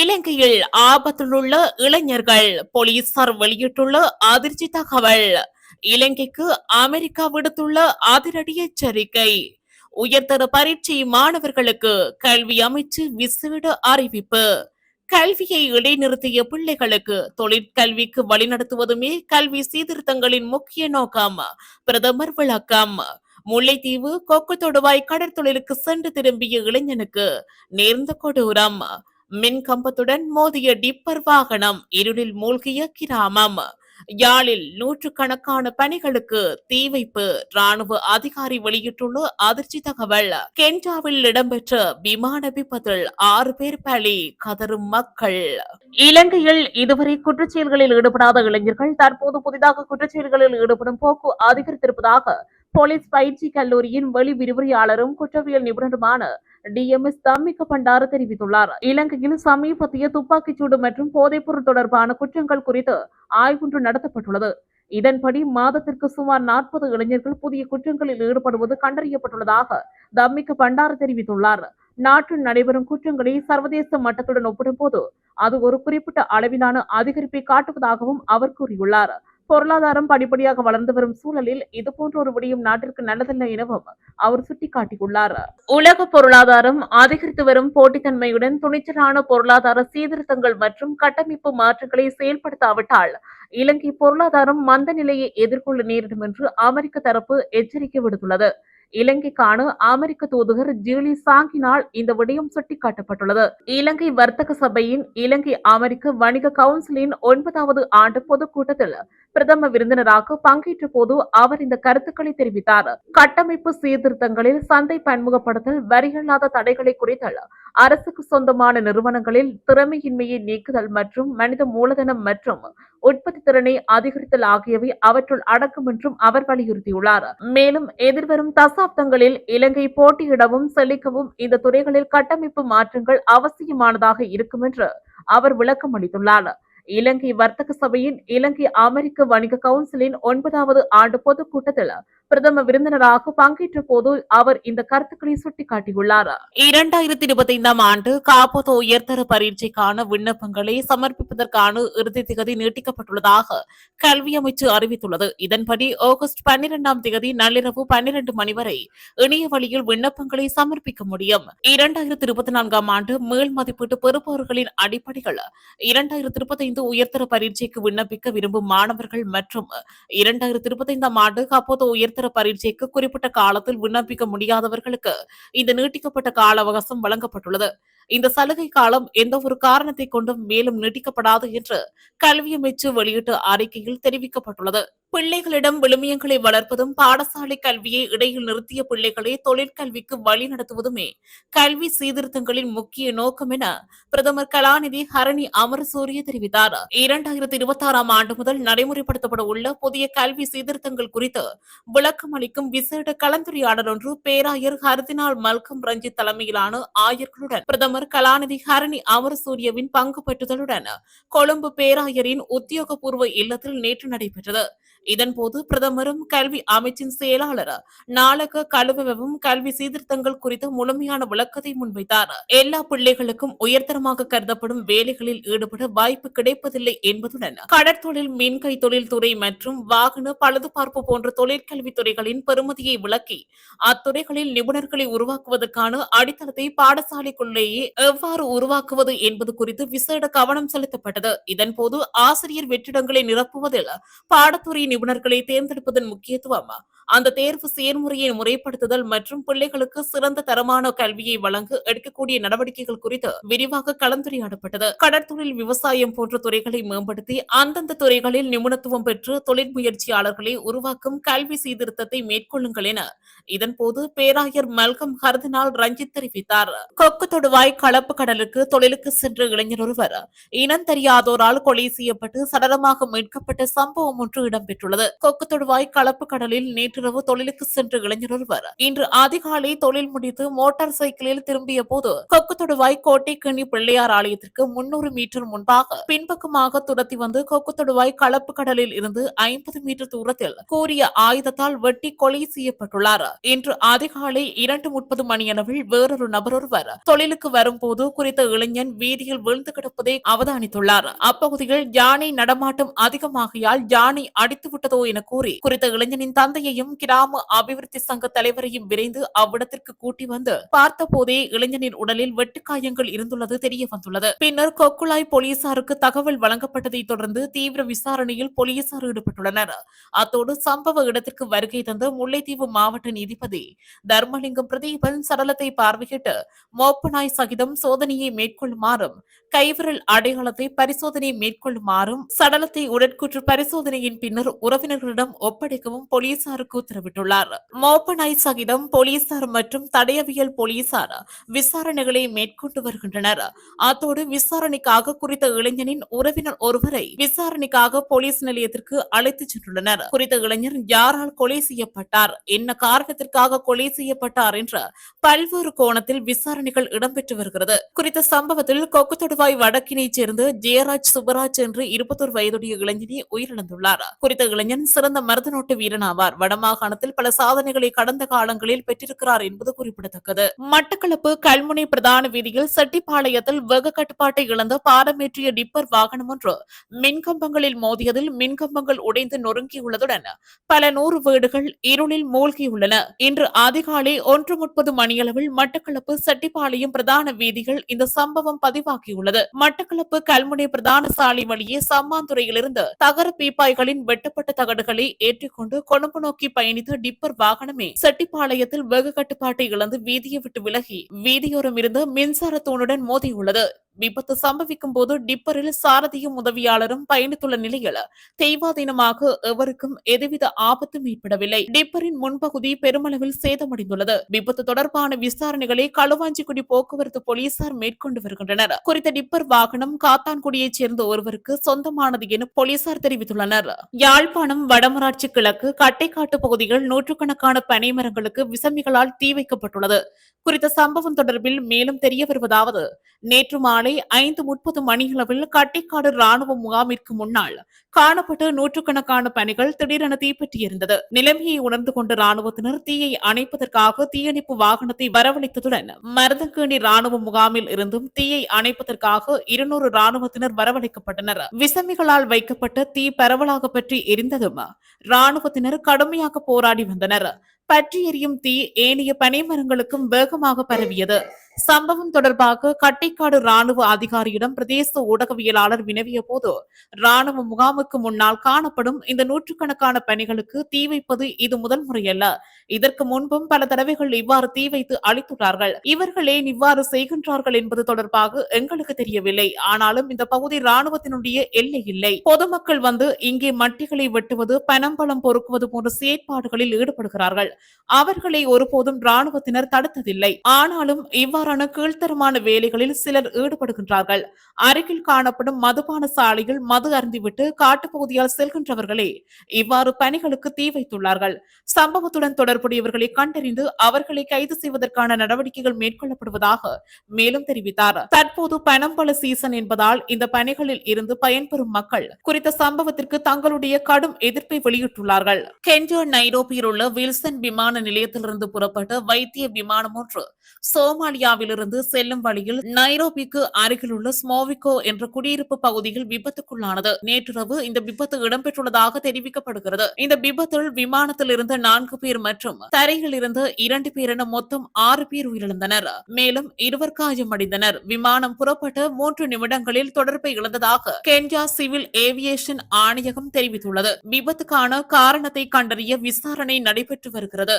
இலங்கையில் ஆபத்தில் உள்ள இளைஞர்கள் போலீசார் வெளியிட்டுள்ள அதிர்ச்சி தகவல். இலங்கைக்கு அமெரிக்கா விடுத்துள்ள அதிரடி எச்சரிக்கை. உயர்தர பரீட்சை மாணவர்களுக்கு கல்வி அமைச்சு விசேட அறிவிப்பு. கல்வியை இடைநிறுத்திய பிள்ளைகளுக்கு தொழிற்கல்விக்கு வழிநடத்துவதுமே கல்வி சீர்திருத்தங்களின் முக்கிய நோக்கம். பிரதமர் விளக்கம். முல்லைத்தீவு கொக்கு தொடுவாய் கடற்தொழிலுக்கு சென்று திரும்பிய இளைஞனுக்கு நேர்ந்த கொடூரம். மின் கம்பத்துடன் மோதிய டிப்பர் வாகனம் இருளில் மூழ்கிய கிராமம். யாழில் நூற்றுக்கணக்கான பணிகளுக்கு தீ வைப்பு ராணுவ அதிகாரி வெளியிட்டுள்ள அதிர்ச்சி தகவல். கென்டாவில் இடம்பெற்ற விமான விபத்தில் ஆறு பேர் பலி கதரும் மக்கள். இலங்கையில் இதுவரை குற்றச்செயல்களில் ஈடுபடாத இளைஞர்கள் தற்போது புதிதாக குற்றச்செயல்களில் ஈடுபடும் போக்கு அதிகரித்திருப்பதாக போலீஸ் பயிற்சி கல்லூரியின் வெளி விரிவுரையாளரும் குற்றவியல் நிபுணருமான T M S Dhammika Bandara தெரிவித்துள்ளார். இலங்கையில் சமீபத்திய துப்பாக்கிச்சூடு மற்றும் போதைப்பொருள் தொடர்பான குற்றங்கள் குறித்து ஆய்வொன்று நடத்தப்பட்டுள்ளது. இதன்படி மாதத்திற்கு சுமார் நாற்பது இளைஞர்கள் புதிய குற்றங்களில் ஈடுபடுவது கண்டறியப்பட்டுள்ளதாக தம்மிக்க பண்டார தெரிவித்துள்ளார். நாட்டில் நடைபெறும் குற்றங்களை சர்வதேச மட்டத்துடன் ஒப்பிடும்போது அது ஒரு குறிப்பிட்ட அளவிலான அதிகரிப்பை காட்டுவதாகவும் அவர் கூறியுள்ளார். பொருளாதாரம் படிப்படியாக வளர்ந்து வரும் சூழலில் இதுபோன்ற ஒரு விடயம் நாட்டிற்கு நல்லதல்ல எனவும் அவர் சுட்டிக்காட்டியுள்ளார். உலக பொருளாதாரம் அதிகரித்து வரும் போட்டித்தன்மையுடன் துணிச்சலான பொருளாதார சீர்திருத்தங்கள் மற்றும் கட்டமைப்பு மாற்றங்களை செயல்படுத்தாவிட்டால் இலங்கை பொருளாதாரம் மந்த நிலையை எதிர்கொள்ள நேரிடும் என்று அமெரிக்க தரப்பு எச்சரிக்கை விடுத்துள்ளது. இலங்கைக்கான அமெரிக்க தூதுகர் ஜூலி சாங்கினால் இந்த விடயம் சுட்டிக்காட்டப்பட்டுள்ளது. இலங்கை வர்த்தக சபையின் இலங்கை அமெரிக்க வணிக கவுன்சிலின் ஒன்பதாவது ஆண்டு பொதுக்கூட்டத்தில் பிரதம விருந்தினராக பங்கேற்ற போது அவர் இந்த கருத்துக்களை தெரிவித்தார். கட்டமைப்பு சீர்திருத்தங்களில் சந்தை பன்முகப்படுத்தல் வரியில்லாத தடைகளை குறைத்தல் அரசுக்கு சொந்தமான நிறுவனங்களில் திறமையின்மையை நீக்குதல் மற்றும் மனித மூலதனம் மற்றும் உற்பத்தி திறனை அதிகரித்தல் ஆகியவை அவற்றுள் அடக்கும் என்றும் அவர் வலியுறுத்தியுள்ளார். மேலும் எதிர்வரும் தசாப்தங்களில் இலங்கை போட்டியிடவும் செழிக்கவும் இந்த துறைகளில் கட்டமைப்பு மாற்றங்கள் அவசியமானதாக இருக்கும் என்று அவர் விளக்கம் அளித்துள்ளார். இலங்கை வர்த்தக சபையின் இலங்கை அமெரிக்க வணிக கவுன்சிலின் ஒன்பதாவது ஆண்டு பொதுக்கூட்டத்தில் பிரதம விருந்தினராக பங்கேற்ற போது அவர் இந்த கருத்துக்களை சுட்டிக்காட்டியுள்ளார். இரண்டாயிரத்தி இருபத்தி ஐந்தாம் ஆண்டு காப்போத உயர்தர பரீட்சைக்கான விண்ணப்பங்களை சமர்ப்பிப்பதற்கான இறுதி திகதி நீட்டிக்கப்பட்டுள்ளதாக கல்வி அமைச்சு அறிவித்துள்ளது. இதன்படி ஆகஸ்ட் பன்னிரெண்டாம் தேதி நள்ளிரவு பன்னிரண்டு மணி வரை இணைய வழியில் விண்ணப்பங்களை சமர்ப்பிக்க முடியும். இரண்டாயிரத்தி இருபத்தி நான்காம் ஆண்டு மேல் மதிப்பீட்டு பெறுபவர்களின் அடிப்படையில் இரண்டாயிரத்தி இருபத்தி ஐந்து உயர்தர பரீட்சைக்கு விண்ணப்பிக்க விரும்பும் மாணவர்கள் மற்றும் இரண்டாயிரத்தி இருபத்தி ஐந்தாம் ஆண்டு அப்போது உயர்தர பரீட்சைக்கு குறிப்பிட்ட காலத்தில் விண்ணப்பிக்க முடியாதவர்களுக்கு இந்த நீட்டிக்கப்பட்ட கால அவகாசம் வழங்கப்பட்டுள்ளது. இந்த சலுகை காலம் எந்த ஒரு காரணத்தை கொண்டும் மேலும் நீட்டிக்கப்படாது என்று கல்வி அமைச்சு வெளியிட்ட அறிக்கையில் தெரிவிக்கப்பட்டுள்ளது. பிள்ளைகளிடம் விழுமியங்களை வளர்ப்பதும் பாடசாலை கல்வியை இடையில் நிறுத்திய பிள்ளைகளை தொழிற்கல்விக்கு வழி நடத்துவதுமே கல்வி சீர்திருத்தங்களின் முக்கிய நோக்கம் என பிரதமர் கலாநிதி ஹரணி அமரசூரிய தெரிவித்தார். இரண்டாயிரத்தி இருபத்தி ஆறாம் ஆண்டு முதல் நடைமுறைப்படுத்தப்பட உள்ள புதிய கல்வி சீர்திருத்தங்கள் குறித்து விளக்கம் அளிக்கும் விசேட கலந்துரையாடல் ஒன்று பேராயர் ஹர்தினால் மல்கம் ரஞ்சித் தலைமையிலான ஆயர்களுடன் பிரதமர் கலாநிதி ஹரணி அமரசூரியவின் பங்கு பெற்றுதலுடன் கொழும்பு பேராயரின் உத்தியோகபூர்வ இல்லத்தில் நேற்று நடைபெற்றது. இதன்போது பிரதமரும் கல்வி அமைச்சின் செயலாளர் நாளக கழுவவும் கல்வி சீர்திருத்தங்கள் குறித்து முழுமையான விளக்கத்தை முன்வைத்தார். எல்லா பிள்ளைகளுக்கும் உயர்தரமாக கருதப்படும் வேலைகளில் ஈடுபட வாய்ப்பு கிடைப்பதில்லை என்பதுடன் கடற்தொழில் மீன்கை தொழில் துறை மற்றும் வாகன பழுதுபார்ப்பு போன்ற தொழிற்கல்வி துறைகளின் பெருமதியை விளக்கி அத்துறைகளில் நிபுணர்களை உருவாக்குவதற்கான அடித்தளத்தை பாடசாலைக்குள்ளேயே எவ்வாறு உருவாக்குவது என்பது குறித்து விசேட கவனம் செலுத்தப்பட்டது. இதன்போது ஆசிரியர் வெற்றிடங்களை நிரப்புவதில் பாடத்துறையின் நிபுணர்களை தேர்ந்தெடுப்பதன் முக்கியத்துவம்? அந்த தேர்வு செயல்முறையை முறைப்படுத்துதல் மற்றும் பிள்ளைகளுக்கு சிறந்த தரமான கல்வியை வழங்க எடுக்கக்கூடிய நடவடிக்கைகள் குறித்து விரிவாக கலந்துரையாடப்பட்டது. கடற்தொழில் விவசாயம் போன்ற துறைகளை மேம்படுத்தி அந்தந்த துறைகளில் நிபுணத்துவம் பெற்று தொழில் முயற்சியாளர்களை உருவாக்கும் கல்வி சீர்திருத்தத்தை மேற்கொள்ளுங்கள் என இதன்போது பேராயர் மல்கம் ஹர்தினால் ரஞ்சித் தெரிவித்தார். கொக்கு தொடுவாய் கலப்பு கடலுக்கு தொழிலுக்கு சென்ற இளைஞர் ஒருவர் இனம் தெரியாதோரால் கொலை செய்யப்பட்டு சடலமாக மீட்கப்பட்ட சம்பவம் ஒன்று இடம்பெற்றுள்ளது. கொக்கு தொடுவாய் கலப்பு கடலில் நேற்று நேற்றிரவு தொழிலுக்கு சென்ற இளைஞர் ஒருவர். இன்று அதிகாலை தொழில் முடித்து மோட்டார் சைக்கிளில் திரும்பிய போது கொக்குத்தொடுவாய் கோட்டைக்கண்ணி பிள்ளையார் ஆலயத்திற்கு முன்னூறு மீட்டர் முன்பாக பின்பக்கமாக துரத்தி வந்து கொக்குத்தொடுவாய் கலப்பு கடலில் இருந்து ஐம்பது மீட்டர் தூரத்தில் கூறிய ஆயுதத்தால் வெட்டி கொலை செய்யப்பட்டுள்ளார். இன்று அதிகாலை இரண்டு முப்பது மணியளவில் வேறொரு நபர் ஒருவர் தொழிலுக்கு வரும்போது குறித்த இளைஞன் வீதியில் விழுந்து கிடப்பதை அவதானித்துள்ளார். அப்பகுதியில் யானை நடமாட்டம் அதிகமாகியால் யானை அடித்து விட்டதோ என கூறி குறித்த இளைஞனின் தந்தையையும் கிராம அபிவிருத்தி சங்க தலைவரையும் விரைந்து அவ்விடத்திற்கு கூட்டி வந்து பார்த்தபோதே இளைஞனின் உடலில் வெட்டுக்காயங்கள் இருந்துள்ளது தெரிய வந்துள்ளது. பின்னர் கொக்குளாய் போலீசாருக்கு தகவல் வழங்கப்பட்டதை தொடர்ந்து தீவிர விசாரணையில் போலீசார் ஈடுபட்டுள்ளனர். அத்தோடு சம்பவ இடத்திற்கு வருகை தந்த முல்லைத்தீவு மாவட்ட நீதிபதி தர்மலிங்கம் பிரதீபன் சடலத்தை பார்வையிட்டு மோப்பனாய் சகிதம் சோதனையை மேற்கொள்ளுமாறும் கைவிரல் அடையாளத்தை பரிசோதனை மேற்கொள்ளுமாறும் சடலத்தை உடற்கூற்று பரிசோதனையின் பின்னர் உறவினர்களிடம் ஒப்படைக்கவும் போலீசாருக்கு உத்தரவிட்டுள்ளார். மோப்பனாய் சகிதம் போலீசார் மற்றும் தடயவியல் போலீசார் விசாரணைகளை மேற்கொண்டு வருகின்றனர். அத்தோடு விசாரணைக்காக குறித்த இளைஞனின் உறவினர் ஒருவரை விசாரணைக்காக போலீஸ் நிலையத்திற்கு அழைத்துச் சென்றுள்ளனர். குறித்த இளைஞர் யாரால் கொலை செய்யப்பட்டார்? என்ன காரணத்திற்காக கொலை செய்யப்பட்டார்? என்ற பல்வேறு கோணத்தில் விசாரணைகள் இடம்பெற்று வருகிறது. குறித்த சம்பவத்தில் கொக்குத்தொடுவாய் வடக்கினைச் சேர்ந்த ஜெயராஜ் சுபராஜ் என்று இருபத்தோரு வயதுடைய இளைஞனி உயிரிழந்துள்ளார். குறித்த இளைஞன் சிறந்த மருதநோட்டு வீரன் ஆவார் மாகாணத்தில் பல சாதனைகளை கடந்த காலங்களில் பெற்றிருக்கிறார் என்பது குறிப்பிடத்தக்கது. மட்டக்களப்பு கல்முனை பிரதான வீதியில் செட்டிப்பாளையத்தில் வெகு கட்டுப்பாட்டை இழந்த பாரமேற்றிய டிப்பர் வாகனம் ஒன்று மின்கம்பங்களில் மோதியதில் மின்கம்பங்கள் உடைந்து நொறுங்கியுள்ளதுடன் பல நூறு வீடுகள் இருளில் மூழ்கியுள்ளன. இன்று அதிகாலை ஒன்று முப்பது மணியளவில் மட்டக்களப்பு செட்டிப்பாளையம் பிரதான வீதிகள் இந்த சம்பவம் பதிவாகியுள்ளது. மட்டக்களப்பு கல்முனை பிரதான சாலை வழியே சம்மாந்துறையிலிருந்து தகர பீப்பாய்களின் வெட்டப்பட்ட தகடுகளை ஏற்றிக்கொண்டு கொழும்பு நோக்கி பயணித்த டிப்பர் வாகனமே செட்டிப்பாளையத்தில் வெகு கட்டுப்பாட்டை இழந்து வீதியை விட்டு விலகி வீதியோரம் இருந்த மின்சார தூணுடன் மோதியுள்ளது. விபத்து சம்பவிக்கும் போது டிப்பரில் சாரதியும் உதவியாளரும் பயணித்துள்ள நிலையில் தெய்வாதீனமாக எவருக்கும் எதுவித ஆபத்தும் ஏற்படவில்லை. டிப்பரின் முன்பகுதி பெருமளவில் சேதமடைந்துள்ளது. விபத்து தொடர்பான விசாரணைகளை களுவாஞ்சிக்குடி போக்குவரத்து போலீசார் மேற்கொண்டு வருகின்றனர். குறித்த டிப்பர் வாகனம் காத்தான்குடியைச் சேர்ந்த ஒருவருக்கு சொந்தமானது என போலீசார் தெரிவித்துள்ளனர். யாழ்ப்பாணம் வடமராட்சி கிழக்கு கட்டைக்காட்டு பகுதியில் நூற்றுக்கணக்கான பனைமரங்களுக்கு விசமிகளால் தீ வைக்கப்பட்டுள்ளது. குறித்த சம்பவம் தொடர்பில் மேலும் தெரிய வருவதாவது நேற்று மாலை ஐந்து முப்பது மணியளவில் கட்டிக்காடு ராணுவ முகாமிற்கு முன்னால் காணப்பட்ட நூற்றுக்கணக்கான பணிகள் திடீரென தீப்பற்றியிருந்தது. நிலைமையை உணர்ந்து கொண்ட ராணுவத்தினர் தீயை அணைப்பதற்காக தீயணைப்பு வாகனத்தை வரவழைத்ததுடன் மருதங்கேணி ராணுவ முகாமில் இருந்தும் தீயை அணைப்பதற்காக இருநூறு ராணுவத்தினர் வரவழைக்கப்பட்டனர். விசமிகளால் வைக்கப்பட்ட தீ பரவலாக பற்றி எரிந்ததும் ராணுவத்தினர் கடுமையாக போராடி வந்தனர். பற்றி எரியும் தீ ஏனைய பனைமரங்களுக்கும் வேகமாக பரவியது. சம்பவம் தொடர்பாக கட்டைக்காடு ராணுவ அதிகாரியிடம் பிரதேச ஊடகவியலாளர் வினவிய போது ராணுவ முகாமுக்கு முன்னால் காணப்படும் இந்த நூற்றுக்கணக்கான பணிகளுக்கு தீ வைப்பது இது முதல் முறையல்ல. இதற்கு முன்பும் பல தடவைகள் இவ்வாறு தீ வைத்து அளித்துள்ளார்கள் இவர்கள் ஏன் இவ்வாறு செய்கின்றார்கள் என்பது தொடர்பாக எங்களுக்கு தெரியவில்லை. ஆனாலும் இந்த பகுதி ராணுவத்தினுடைய எல்லை இல்லை. பொதுமக்கள் வந்து இங்கே மட்டிகளை வெட்டுவது பனம்பழம் பொறுக்குவது போன்ற செயற்பாடுகளில் ஈடுபடுகிறார்கள். அவர்களை ஒருபோதும் ராணுவத்தினர் தடுத்ததில்லை. ஆனாலும் இவ்வாறான கீழ்த்தரமான வேலைகளில் சிலர் ஈடுபடுகின்றார்கள். அருகில் காணப்படும் மதுபான சாலையில் மது அருந்திவிட்டு காட்டுப்பகுதியால் செல்கின்றவர்களே இவ்வாறு பணிகளுக்கு தீ வைத்துள்ளார்கள். சம்பவத்துடன் தொடர்புடையவர்களை கண்டறிந்து அவர்களை கைது செய்வதற்கான நடவடிக்கைகள் மேற்கொள்ளப்படுவதாக மேலும் தெரிவித்தார். தற்போது பணம்பல சீசன் என்பதால் இந்த பணிகளில் இருந்து பயன்பெறும் மக்கள் குறித்த சம்பவத்திற்கு தங்களுடைய கடும் எதிர்ப்பை வெளியிட்டுள்ளார்கள். கென்யா நைரோபியில் உள்ள வில்சன் விமான நிலையத்திலிருந்து புறப்பட்ட வைத்திய விமானம் ஒன்று சோமாலியா கென்யாவிலிருந்து செல்லும் வழியில் நைரோபிக்கு அருகிலுள்ள ஸ்மோவிகோ என்ற குடியிருப்பு பகுதியில் விபத்துக்குள்ளானது. நேற்றிரவு இந்த விபத்து இடம்பெற்றுள்ளதாக தெரிவிக்கப்படுகிறது. இந்த விபத்தில் விமானத்தில் இருந்த நான்கு பேர் மற்றும் தரையில் இருந்த இரண்டு பேர் என மொத்தம் ஆறு பேர் உயிரிழந்தனர். மேலும் இருவர் காயமடைந்தனர். விமானம் புறப்பட்ட மூன்று நிமிடங்களில் தொடர்பை இழந்ததாக கென்யா சிவில் ஏவியேஷன் ஆணையகம் தெரிவித்துள்ளது. விபத்துக்கான காரணத்தை கண்டறிய விசாரணை நடைபெற்று வருகிறது.